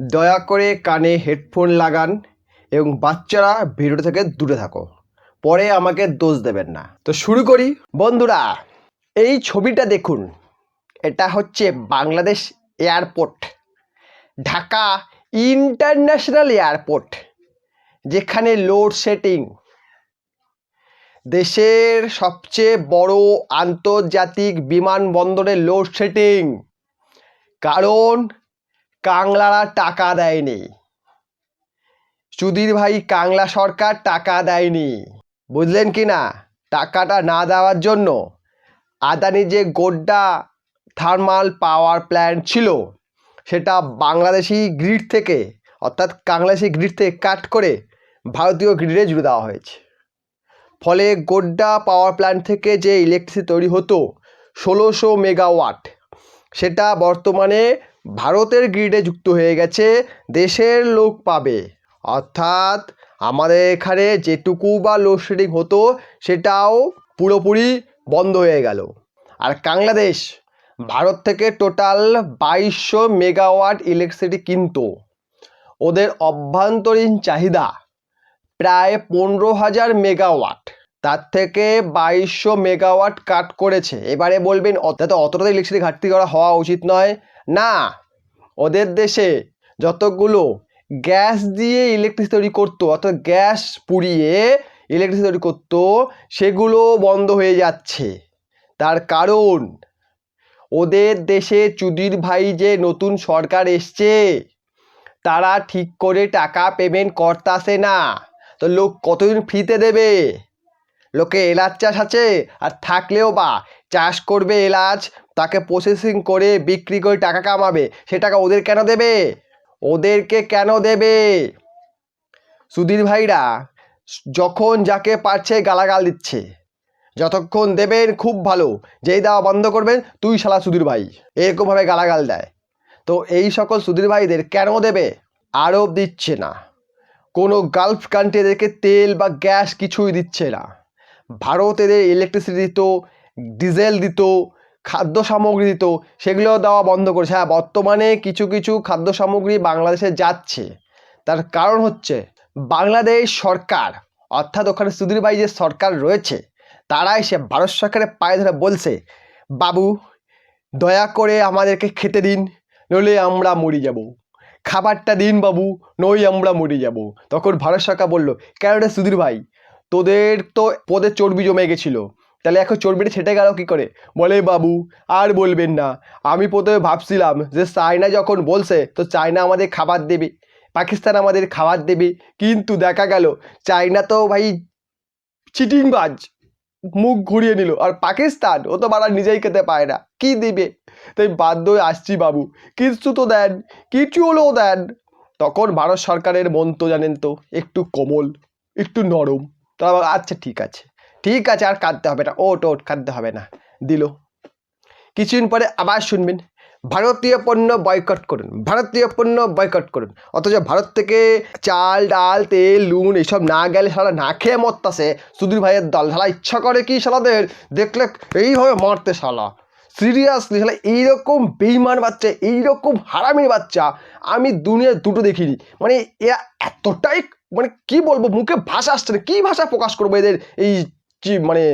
দয়া করে কানে হেডফোন লাগান এবং বাচ্চারা ভিডিও থেকে দূরে থাকো। পরে আমাকে দোষ দেবেন না। তো শুরু করি। বন্ধুরা, এই ছবিটা দেখুন। এটা হচ্ছে Bangladesh airport, Dhaka international airport, যেখানে লোডশেডিং দেশের সবচেয়ে বড় আন্তর্জাতিক বিমানবন্দরে লোডশেডিং কারণ কাংলারা টাকা দেয়নি। সুধীর ভাই কাংলা সরকার টাকা দেয়নি। বুঝলেন কি না? টাকাটা না দেওয়ার জন্য আদানি যে গোড্ডা থার্মাল পাওয়ার প্ল্যান্ট ছিল, সেটা বাংলাদেশি গ্রিড থেকে, অর্থাৎ বাংলাদেশি গ্রিড থেকে কাট করে ভারতীয় গ্রিডে জুড়ে দেওয়া হয়েছে। ফলে গোড্ডা পাওয়ার প্ল্যান্ট থেকে যে ইলেকট্রিসিটি তৈরি হতো, ষোলোশো মেগাওয়াট, সেটা বর্তমানে ভারতের গ্রিডে যুক্ত হয়ে গেছে, দেশের লোক পাবে। অর্থাৎ আমাদের এখানে যেটুকু বা লোডশেডিং হতো, সেটাও পুরোপুরি বন্ধ হয়ে গেল। আর বাংলাদেশ, ভারত থেকে টোটাল বাইশশো মেগাওয়াট ইলেকট্রিসিটি কিনতো। ওদের অভ্যন্তরীণ চাহিদা প্রায় পনেরো হাজার মেগাওয়াট তার থেকে বাইশশো মেগাওয়াট কাট করেছে। এবারে বলবেন অত অতটা ইলেকট্রিসিটি ঘাটতি করা হওয়া উচিত নয়। না, ওদের দেশে যতগুলো গ্যাস দিয়ে ইলেকট্রিসিটি তৈরি করতো, অর্থাৎ গ্যাস পুড়িয়ে ইলেকট্রিসিটি তৈরি করতো, সেগুলো বন্ধ হয়ে যাচ্ছে। তার কারণ, ওদের দেশে চুদির ভাই যে নতুন সরকার এসছে, তারা ঠিক করে টাকা পেমেন্ট করতাছে না। তো লোক কতদিন ফ্রিতে দেবে? লোকে এলাচ চাষ আছে, আর থাকলেও বা, চাষ করবে এলাচ তাকে প্রসেসিং করে বিক্রি করে টাকা কামাবে। সে টাকা ওদের কেন দেবে? ওদেরকে কেন দেবে? সুধীর ভাইরা, যখন যাকে পারছে গালাগাল দিচ্ছে, যতক্ষণ দেবেন খুব ভালো, যেই দেওয়া বন্ধ করবেন, তুই শালা সুধীর ভাই, এরকমভাবে গালাগাল দেয়। তো এই সকল সুধীর ভাইদের কেন দেবে? আরব দিচ্ছে না। কোনো গালফ কান্ট্রি এদেরকে তেল বা গ্যাস কিছুই দিচ্ছে না। ভারত এদের ইলেকট্রিসিটি দিত ডিজেল দিত খাদ্য সামগ্রী দিত সেগুলো দেওয়া বন্ধ করেছে। হ্যাঁ বর্তমানে কিছু কিছু খাদ্য সামগ্রী বাংলাদেশে যাচ্ছে। তার কারণ হচ্ছে বাংলাদেশ সরকার, অর্থাৎ ওখানে সুধীর ভাই যে সরকার রয়েছে, তারাই সে ভারত সরকারের পায়ে ধরে বলছে, বাবু, দয়া করে আমাদেরকে খেতে দিন, নইলে আমরা মরে যাব। খাবারটা দিন বাবু নই আমরা মরে যাব। তখন ভারত সরকার বলল, কেন রে সুধীর ভাই? তোদের তো পদে চর্বি জমে গেছিল। তাহলে এখন চর্বিটা ছেটে গেল কি করে? বলে, বাবু, আর বলবেন না। আমি প্রথমে ভাবছিলাম যে চায়না যখন বলছে, তো চায়না আমাদের খাবার দেবে, পাকিস্তান আমাদের খাবার দেবে। কিন্তু দেখা গেল, চায়না তো ভাই চিটিংবাজ, মুখ ঘুরিয়ে নিল। আর পাকিস্তান, ও তো বাড়া নিজেই খেতে পায় না। কি দিবে? তাই বাধ্য হয়ে আসছি, বাবু। কিছু তো দেন, কিছু হলেও দেন। তখন ভারত সরকারের মন তো জানেন তো, একটু কোমল, একটু নরম। তারা আচ্ছা ঠিক আছে। ঠিক আছে, আর কাঁদতে হবে না। ওট ওট কাঁদতে হবে না। দিল। কিছুদিন পরে আবার শুনবেন, ভারতীয় পণ্য বয়কট করুন, ভারতীয় পণ্য বয়কট করুন। অথচ ভারত থেকে চাল, ডাল, তেল নুন এসব না গেলে সারা না খেয়ে মরতাছে। সুধীর ভাইয়ের দল সালা ইচ্ছা করে কি সালাদের? দেখলে এইভাবে মারতে শালা সিরিয়াসলি শালা এইরকম বেইমান বাচ্চা, এইরকম হারামির বাচ্চা আমি দুনিয়ায় দুটো দেখিনি। মানে এরা এতটাই মানে কি বলব, মুখে ভাষা আসছে না। কী ভাষা প্রকাশ করব এদের এই মানে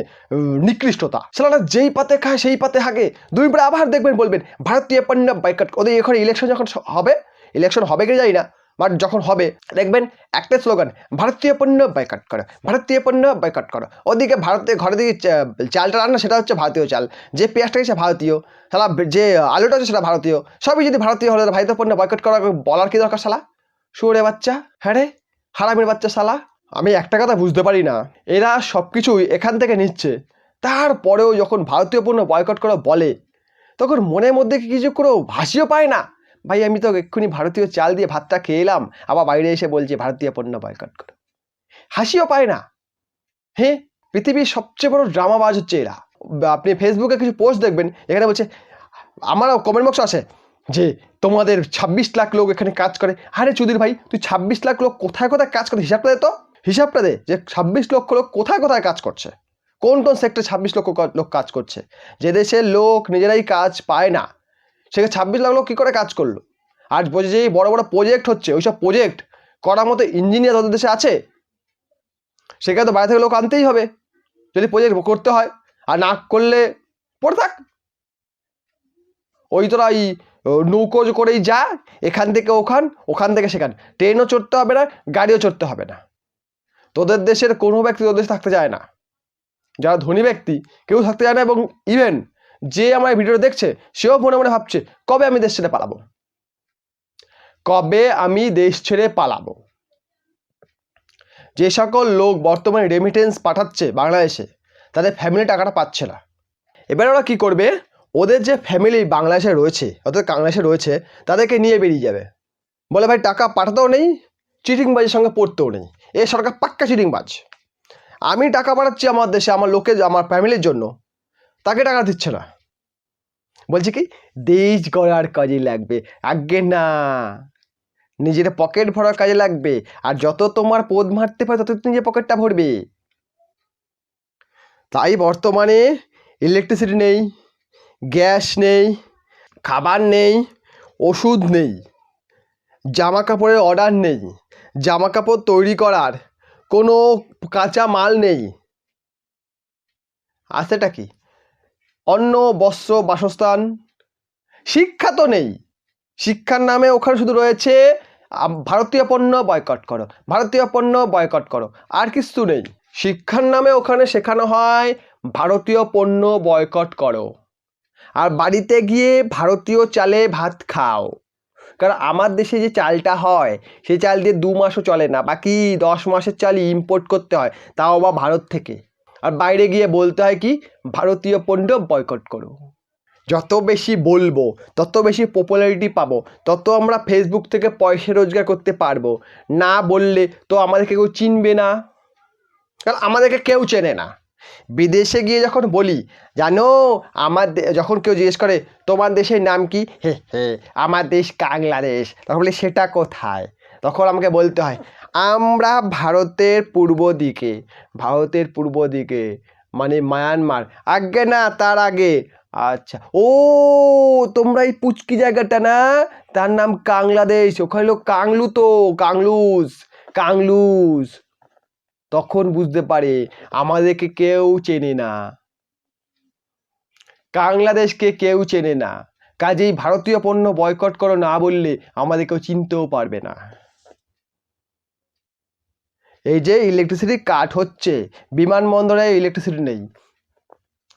নিকৃষ্টতা। সেটা যেই পাতে খায়, সেই পাতে হাগে। দুই পরে আবার দেখবেন, বলবেন, ভারতীয় পণ্য বাইকাট ওদের এখানে ইলেকশন যখন হবে ইলেকশন হবে কি যাই না বাট যখন হবে, দেখবেন একটা স্লোগান ভারতীয় পণ্য বাইকাট করো, ভারতীয় পণ্য বাইকাট করো। ওদিকে ভারতীয় ঘরে দিকে চালটা রান্না, সেটা হচ্ছে ভারতীয় চাল। যে পেঁয়াজটা সে ভারতীয়, সালা যে আলুটা হচ্ছে সেটা ভারতীয়। সবই যদি ভারতীয় হলে, ভারতীয় পণ্য বয়কট করা বলার কি দরকার শালা শুয়োরে বাচ্চা হ্যাঁ রে? হারামির বাচ্চা শালা আমি একটা কথা বুঝতে পারি না। এরা সব কিছুই এখান থেকে নিচ্ছে। তারপরেও যখন ভারতীয় পণ্য বয়কট করা বলে, তখন মনের মধ্যে কি কিছু কোনো ভাসিও পায় না? ভাই, আমি তো এক্ষুনি ভারতীয় চাল দিয়ে ভাতটা খেয়ে এলাম, আবার বাইরে এসে বলছে ভারতীয় পণ্য বয়কট করো। হাসিও পায় না। হ্যাঁ পৃথিবীর সবচেয়ে বড় ড্রামাবাজ হচ্ছে এরা। আপনি ফেসবুকে কিছু পোস্ট দেখবেন, এখানে বলছে, আমারও কমেন্ট বক্স আছে, যে তোমাদের ছাব্বিশ লাখ লোক এখানে কাজ করে। আরে চুদির ভাই, তুই ছাব্বিশ লাখ লোক কোথায় কোথায় কাজ করে? হিসাবটা দে তো। হিসাবটা দে যে ছাব্বিশ লক্ষ লোক কোথায় কোথায় কাজ করছে। কোন কোন সেক্টরে ছাব্বিশ লক্ষ লোক কাজ করছে? যে দেশের লোক নিজেরাই কাজ পায় না সেখানে ছাব্বিশ লাখ লোক কী করে কাজ করল? আর যে বড় বড় প্রজেক্ট হচ্ছে, ওইসব প্রজেক্ট করার মতো ইঞ্জিনিয়ার ওদের দেশে আছে? সেখানে তো বাইরে থেকে লোক আনতেই হবে। যদি প্রজেক্ট করতে হয়, আর না করলে পড়ে থাক। ওই তোরা এই নৌকো করেই যা, এখান থেকে ওখান ওখান থেকে সেখান। ট্রেনও চড়তে হবে না, গাড়িও চড়তে হবে না। তোদের দেশের কোনো ব্যক্তি তোদের দেশে থাকতে চায় না। যারা ধনী ব্যক্তি, কেউ থাকতে চায় না এবং ইভেন যে আমার ভিডিওটা দেখছে, সেও মনে মনে ভাবছে, কবে আমি দেশ ছেড়ে পালাবো? কবে আমি দেশ ছেড়ে পালাবো? যে সকল লোক বর্তমানে রেমিটেন্স পাঠাচ্ছে বাংলাদেশে, তাদের ফ্যামিলি টাকাটা পাচ্ছে না। এবার ওরা কী করবে? ওদের যে ফ্যামিলি বাংলাদেশে রয়েছে, অর্থাৎ বাংলাদেশে রয়েছে, তাদেরকে নিয়ে বেরিয়ে যাবে। বলে, ভাই, টাকা পাঠাতেও নেই চিটিংবাজির সঙ্গে পড়তেও নেই। এ সরকার পাক্কা চিটিংবাজ। আমি টাকা পাঠাচ্ছি আমার দেশে, আমার লোকে, আমার ফ্যামিলির জন্য। তাকে টাকা দিচ্ছে না। বলছে কি, দেশ গড়ার কাজে লাগবে। আগে না। নিজের পকেট ভরার কাজে লাগবে। আর যত তোমার পদ মারতে পারে, তত নিজের পকেটটা ভরবে। তাই বর্তমানে ইলেকট্রিসিটি নেই গ্যাস নেই, খাবার নেই, ওষুধ নেই জামা কাপড়ের অর্ডার নেই। জামা কাপড় তৈরি করার কোনো কাঁচা মাল নেই। আছেটা কি? অন্ন, বস্ত্র, বাসস্থান, শিক্ষা তো নেই। শিক্ষার নামে ওখানে শুধু রয়েছে ভারতীয় পণ্য বয়কট করো। ভারতীয় পণ্য বয়কট করো। আর কিছু নেই। শিক্ষার নামে ওখানে শেখানো হয়, ভারতীয় পণ্য বয়কট করো। আর বাড়িতে গিয়ে ভারতীয় চালে ভাত খাও। কারণ আমার দেশে যে চালটা হয়, সেই চাল দিয়ে দু মাসও চলে না, বাকি দশ মাসের চালই ইম্পোর্ট করতে হয়, তাও আবার ভারত থেকে। আর বাইরে গিয়ে বলতে হয় কি, ভারতীয় পণ্য বয়কট করো। যত বেশি বলব, তত বেশি পপুলারিটি পাবো, তত আমরা ফেসবুক থেকে পয়সা রোজগার করতে পারব। না বললে তো আমাদেরকে কেউ চিনবে না। কারণ আমাদেরকে কেউ চেনে না। বিদেশে গিয়ে যখন বলি, জানো, আমার যখন কেউ জিজ্ঞেস করে, তোমার দেশের নাম কি? হে হে, আমার দেশ বাংলাদেশ। তখন বলি, সেটা কোথায়? তখন আমাকে বলতে হয়, আমরা ভারতের পূর্ব দিকে, ভারতের পূর্ব দিকে মানে মায়ানমার। আগে না, তার আগে। আচ্ছা। ও, তোমরা এই পুচকি জায়গাটা না? তার নাম কাংলাদেশ। ওখানে কাংলু তো, কাংলুস কাংলুস। তখন বুঝতে পারে আমাদেরকে কেউ চেনে না। বাংলাদেশকে কেউ চেনে না। কাজেই ভারতীয় পণ্য বয়কট করো না বললে আমাদের কেউ চিনতেও পারবে না। এই যে ইলেকট্রিসিটি কাট হচ্ছে, বিমানবন্দরে ইলেকট্রিসিটি নেই।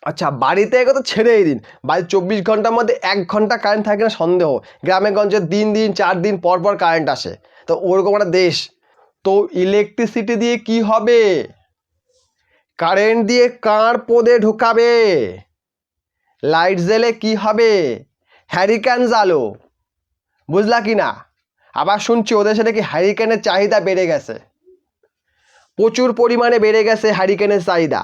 আচ্ছা বাড়িতে তো ছেড়েই দিন। বাড়ি চব্বিশ ঘণ্টার মধ্যে এক ঘণ্টা কারেন্ট থাকে না, সন্দেহ। গ্রামে গঞ্জে দিন দিন, চার দিন পর পর কারেন্ট আসে। তো ওরকম একটা দেশ। তো ইলেকট্রিসিটি দিয়ে কি হবে? কারেন্ট দিয়ে কার পদে ঢোকাবে? লাইট জ্বেলে কি হবে? হ্যারিকেন জ্বালো। বুঝলা কি না? আবার শুনছি ওদের সাথে কি হ্যারিকেনের চাহিদা বেড়ে গেছে? প্রচুর পরিমাণে বেড়ে গেছে হ্যারিকেনের চাহিদা।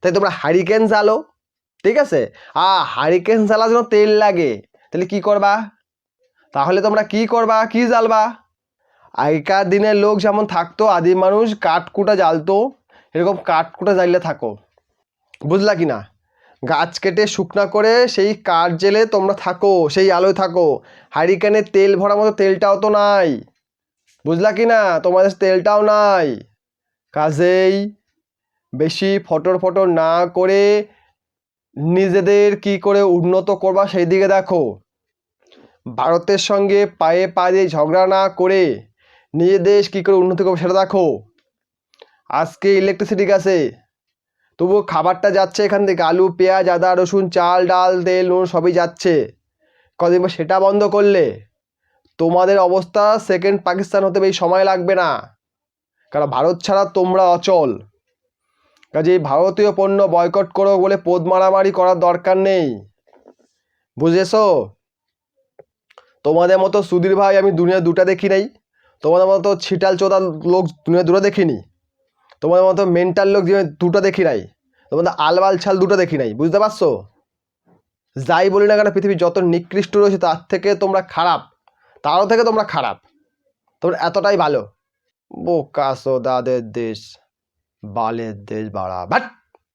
তাই তোমরা হারিকেন জ্বালো, ঠিক আছে? আ হ্যারিকেন জ্বালার জন্য তেল লাগে। তাহলে কি করবা? তাহলে তোমরা কি করবা? কি জ্বালবা? আগেকার দিনের লোক যেমন থাকতো, আদিম মানুষ কাঠকুটা জ্বালতো, এরকম কাঠকুটা জ্বালিয়ে থাকো। বুঝলা কি না? গাছ কেটে শুকনা করে সেই কাঠ জেলে তোমরা থাকো, সেই আলোয় থাকো। হারিকেনে তেল ভরার মতো তেলটাও তো নাই। বুঝলা কি না? তোমাদের তেলটাও নাই। কাজেই বেশি ফটর ফটর না করে নিজেদের কি করে উন্নত করবা সেই দিকে দেখো। ভারতের সঙ্গে পায়ে পা দিয়ে ঝগড়া না করে নিজের দেশ কী করে উন্নতি করবে সেটা দেখো। আজকে ইলেকট্রিসিটি গেছে। তবুও খাবারটা যাচ্ছে এখান থেকে। আলু, পেঁয়াজ, আদা, রসুন, চাল, ডাল, তেল, নুন সবই যাচ্ছে। কদিন পর সেটা বন্ধ করলে তোমাদের অবস্থা সেকেন্ড পাকিস্তান হতে বেশি সময় লাগবে না। কারণ ভারত ছাড়া তোমরা অচল। কাজেই ভারতীয় পণ্য বয়কট করো বলে পোদ মারামারি করার দরকার নেই। বুঝেছ? তোমাদের মতো সুধীর ভাই আমি দুনিয়া দুটা দেখি নাই। তোমাদের মতো ছিটাল চোদাল লোক দুনিয়া দুটো দেখিনি। তোমাদের মতো মেন্টাল লোক দুটো দেখি নাই। তোমাদের আলবাল ছাল দুটো দেখি নাই, বুঝতে পারছ? যাই বলি না কেন, পৃথিবী যত নিকৃষ্ট রয়েছে, তার থেকে তোমরা খারাপ। তারও থেকে তোমরা খারাপ। তোমরা এতটাই ভালো। বোকা সোদাদের দেশ, বালের দেশ বাড়া। বাট!